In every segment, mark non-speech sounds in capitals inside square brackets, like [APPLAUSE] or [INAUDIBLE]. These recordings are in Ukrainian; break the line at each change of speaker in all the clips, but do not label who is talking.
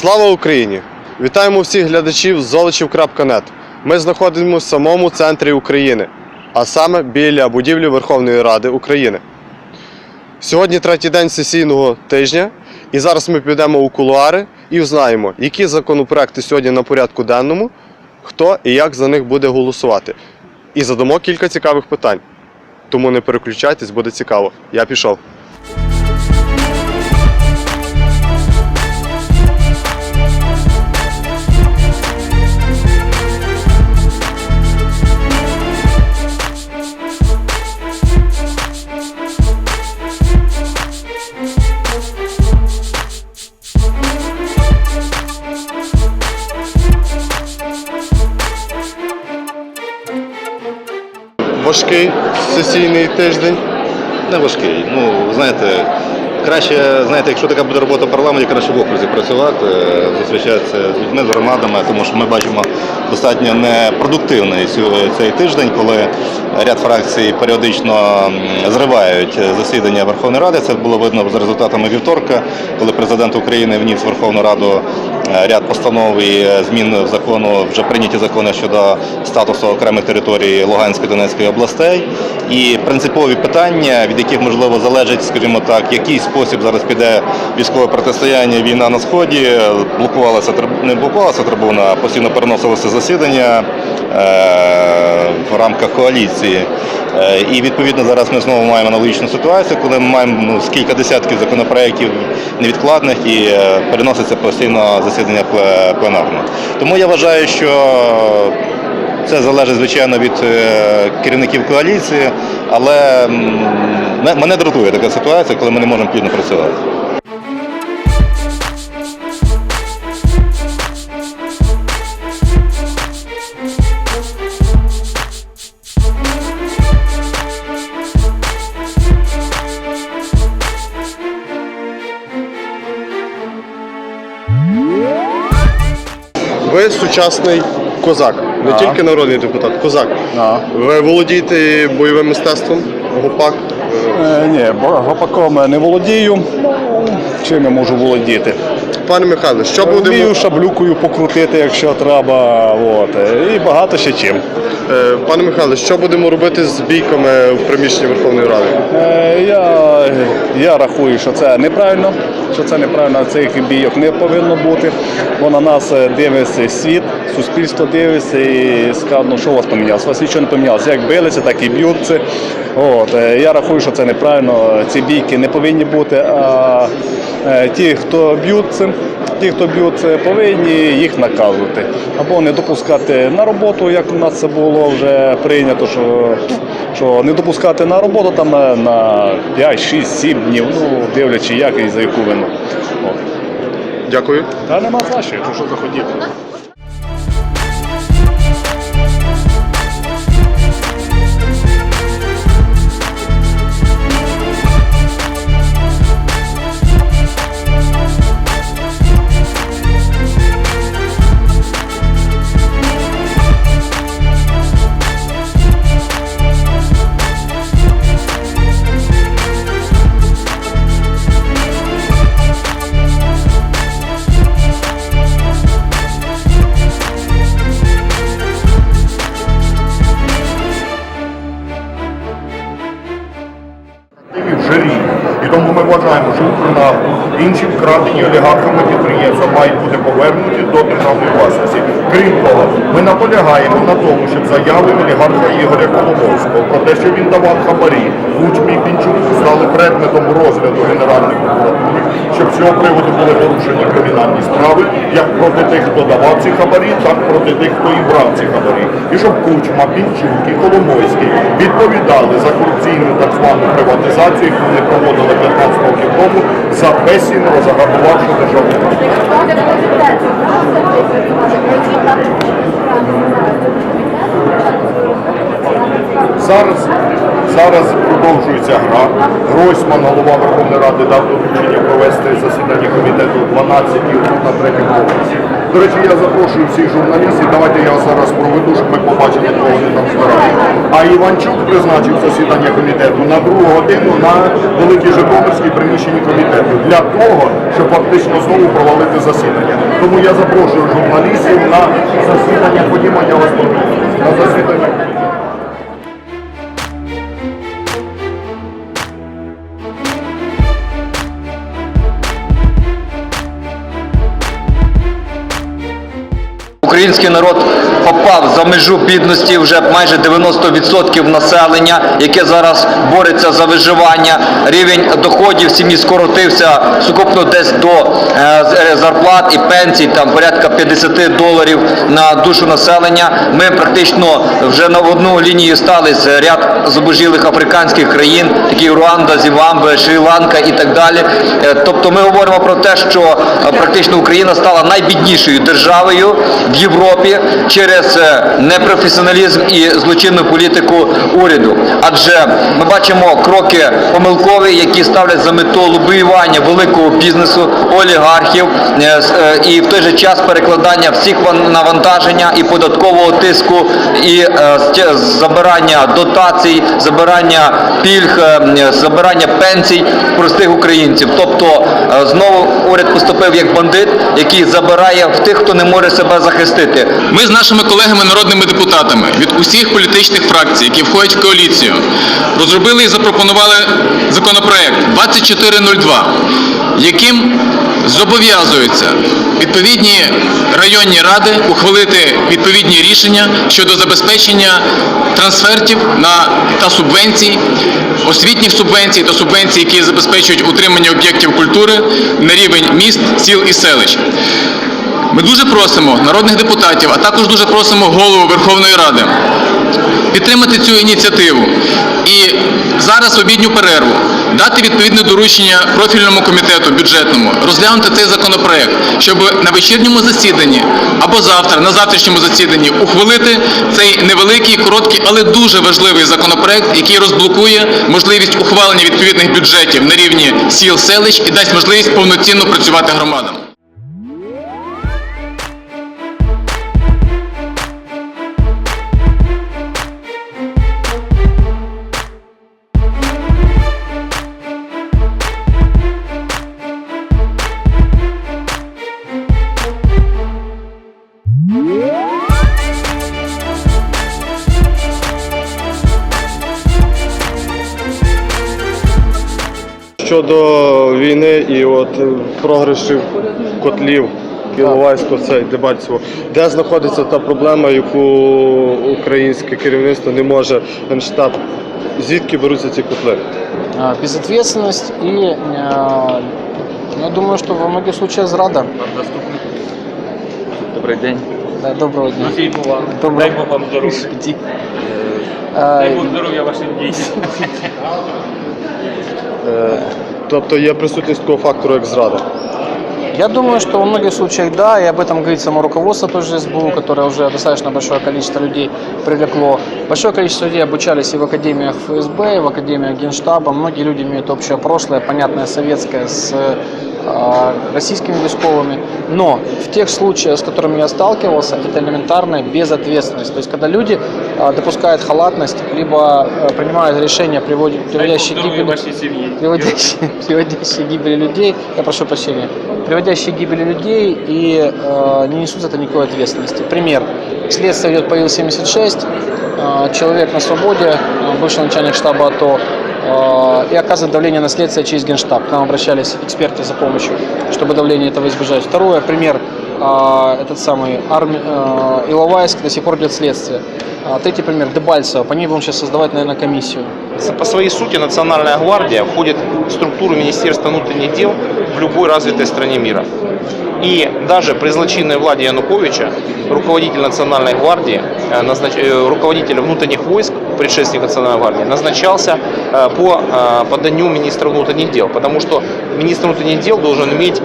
Слава Україні! Вітаємо всіх глядачів золочів.нет. Ми знаходимося в самому центрі України, а саме біля будівлі Верховної Ради України. Сьогодні третій день сесійного тижня, і зараз ми підемо у кулуари і узнаємо, які законопроекти сьогодні на порядку денному, хто і як за них буде голосувати. І задамо кілька цікавих питань. Тому не переключайтесь, буде цікаво. Я пішов. Важкий сесійний тиждень.
Не важкий. Ну, знаєте, краще, знаєте, якщо така буде робота в парламенті, краще в окрузі працювати, е, зустрічатися з людьми, з громадами, тому що ми бачимо достатньо непродуктивний цей тиждень, коли ряд фракцій періодично зривають засідання Верховної Ради. Це було видно за результатами вівторка, коли президент України вніс Верховну Раду ряд постанов і е, змін в закону, вже прийняті закони щодо статусу окремих територій Луганської та Донецької областей. І принципові питання, від яких можливо залежить, скажімо так, який спосіб зараз піде військове протистояння, війна на сході, блокувалася не блокувалася трибуна, а постійно переносилося засідання е, в рамках коаліції. Е, І відповідно зараз ми знову маємо аналогічну ситуацію, коли ми маємо ну, кілька десятків законопроєктів невідкладних і е, переноситься постійно засідання пле- пленарне. Тому я вважаю, що це залежить, звичайно, від е, керівників коаліції, але мене дратує така ситуація, коли ми не можемо плідно працювати.
Ви сучасний козак, не
А.
тільки народний депутат, козак.
А.
Ви володієте бойовим мистецтвом, гопак.
Е, ні, бо гопаком не володію. Чим я можу володіти?
Пане Михайло, що будемо
Вмію шаблюкою покрутити, якщо треба. От. е, І багато ще чим.
Е, пане Михайло, що будемо робити з бійками в приміщенні Верховної Ради?
Е, Я, я рахую, що це неправильно, що це неправильно, цих бійок не повинно бути, бо на нас е, дивиться світ, суспільство дивиться і ну що у вас помінялося? У вас нічого не помінялося. Як билися, так і б'ються. От, е, я рахую, що це неправильно. Ці бійки не повинні бути. А е, ті, хто б'ються, ті, хто б'ються, повинні їх наказувати. Або не допускати на роботу, як у нас це було вже прийнято, що, що не допускати на роботу там на, на 5, 6, 7 днів, ну дивлячи як і за яку вину.
Дякую.
Та нема за що, якщо що заходити.
Олігархами підприємства мають бути повернуті до державної власності. Крім того, ми наполягаємо на тому, щоб заяви олігарха Ігоря Коломойського про те, що він давав хабарі Кучмі Пінчуку стали предметом розгляду Генеральної прокуратури, щоб з цього приводу були порушені кримінальні справи, як проти тих, хто давав ці хабарі, так проти тих, хто і брав ці хабарі. І щоб Кучма, Пінчук і Коломойський відповідали за корупційну так звану приватизацію, яку вони проводили 15 років тому, за безцінно заграбувавши. Зараз Зараз продовжується гра. Гройсман, голова Верховної Ради, дав доручення провести комітету о 12 тут на третьому поверсі. До речі, я запрошую всіх журналістів. Давайте я зараз проведу, щоб ми побачили, кого вони там збирають. А Іванчук призначив засідання комітету на другу годину на Великій Житомирській приміщенні комітету для того, щоб фактично знову провалити засідання. Тому я запрошую журналістів на засідання. Ходімо, я вас проведу.
Український народ за межу бідності вже майже 90% населення, яке зараз бореться за виживання. Рівень доходів сім'ї скоротився сукупно десь до е, е, зарплат і пенсій, там порядка 50 доларів на душу населення. Ми практично вже на одну лінію стали з ряд зубожілих африканських країн, такі Руанда, Зімбабве, Шрі-Ланка і так далі. Е, Тобто ми говоримо про те, що практично Україна стала найбіднішою державою в Європі через непрофесіоналізм і злочинну політику уряду. Адже ми бачимо кроки помилкові, які ставлять за мету лобіювання великого бізнесу, олігархів е, е, і в той же час перекладання всіх навантаження і податкового тиску, і е, забирання дотацій, забирання пільг, забирання пенсій простих українців. Тобто знову уряд поступив як бандит, який забирає в тих, хто не може себе захистити.
Ми з нашими колегами народними депутатами від усіх політичних фракцій, які входять в коаліцію, розробили і запропонували законопроект 2402, яким зобов'язуються відповідні районні ради ухвалити відповідні рішення щодо забезпечення трансфертів на та субвенцій, освітніх субвенцій та субвенцій, які забезпечують утримання об'єктів культури на рівень міст, сіл і селищ. Ми дуже просимо народних депутатів, а також дуже просимо голову Верховної Ради підтримати цю ініціативу і зараз в обідню перерву дати відповідне доручення профільному комітету бюджетному розглянути цей законопроект, щоб на вечірньому засіданні або завтра, на завтрашньому засіданні, ухвалити цей невеликий, короткий, але дуже важливий законопроект, який розблокує можливість ухвалення відповідних бюджетів на рівні сіл, селищ і дасть можливість повноцінно працювати громадам.
Щодо війни і от е, програшів котлів Іловайського, це Дебальцево, де знаходиться та проблема, яку українське керівництво не може генштаб, звідки беруться ці котли?
Безответственность а, ну, я думаю, что во многих случаях зрада.
Добрий день.
Да, доброго дня.
Дай Бог вам здоров'я. Дай Бог здоров'я вашим дітям. [LAUGHS]
Тобто є присутність такого фактору, як зрада.
Я думаю, что во многих случаях да, и об этом говорит само руководство той СБУ, которое уже достаточно большое количество людей привлекло. Большое количество людей обучались и в академиях ФСБ, и в академиях Генштаба. Многие люди имеют общее прошлое, понятное советское, с э, российскими войсковыми. Но в тех случаях, с которыми я сталкивался, это элементарная безответственность. То есть, когда люди э, допускают халатность, либо э, принимают решения, приводя-
Дай Бог
приводящие к
здоров'я
гибели
вашій сім'ї.
приводящие, приводящие к [LAUGHS] гибели людей, я прошу прощения, приводящие к гибели людей и э, не несут за это никакой ответственности. Пример. Следствие идет по Ил-76, э, человек на свободе, э, бывший начальник штаба АТО, э, и оказывает давление на следствие через Генштаб. К нам обращались эксперты за помощью, чтобы давление этого избежать. Второе, пример, э, этот самый арми, э, Иловайск до сих пор идет следствие. А Третий пример, Дебальцево, по ней будем сейчас создавать, наверное, комиссию.
По своей сути Национальная гвардия входит в структуру Министерства внутренних дел в любой развитой стране мира. И даже при злочинной владе Януковича руководитель Национальной гвардии, э, назнач- э, руководитель внутренних войск, предшественник Национальной гвардии, назначался э, по поданию министра внутренних дел, потому что министр внутренних дел должен иметь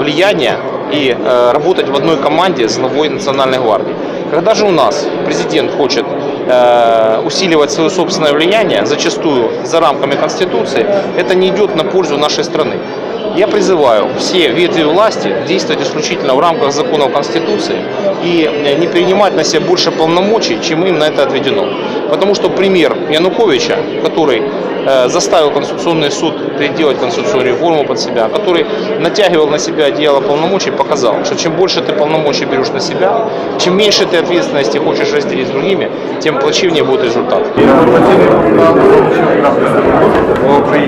влияние и э, работать в одной команде с главой Национальной гвардии. Когда же у нас президент хочет э, усиливать свое собственное влияние, зачастую за рамками Конституции, это не идет на пользу нашей страны. Я призываю все ветви власти действовать исключительно в рамках законов Конституции и э, не принимать на себя больше полномочий, чем им на это отведено. Потому что пример Януковича, который э, заставил Конституционный суд переделать конституционную реформу под себя, который натягивал на себя одеяло полномочий, показал, что чем больше ты полномочий берешь на себя, чем меньше ты ответственности хочешь разделить с другими, тем плачевнее будет результат.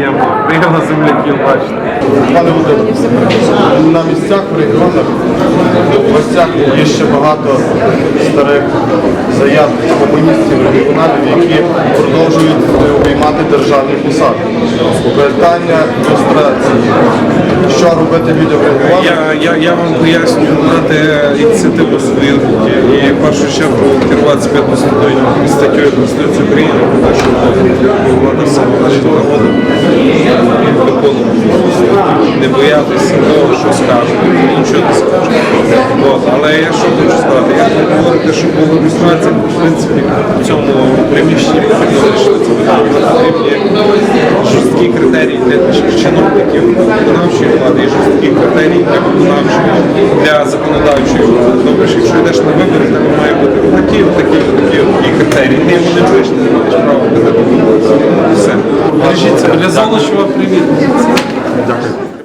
Приємно. Приємно земляків бачити.
Пане Володимире, на місцях в регіонах, в гостях є ще багато старих заяв комуністів, регіоналів, які продовжують обіймати державні посади. Питання люстрації. Що робити людям в регіонах?
Я, я, я вам поясню, мати ініціативу руки і в першу чергу керуватися 15 статтею Конституції України, що влада все належить народу не боятися того, що скажуть, нічого не скажуть. Але я що хочу сказати, я хочу говорити, що була ілюстрація, в принципі, в цьому приміщенні потрібні жорсткі критерії для чиновників виконавчої влади і жорсткі критерії для виконавчої для законодавчої влади. Тобто, якщо йдеш на вибори, то має бути такі, такі, такі, такі критерії. Ти його не маєш, не маєш права казати. Все. Бережіть себе. Для Золочева привіт.
Дякую.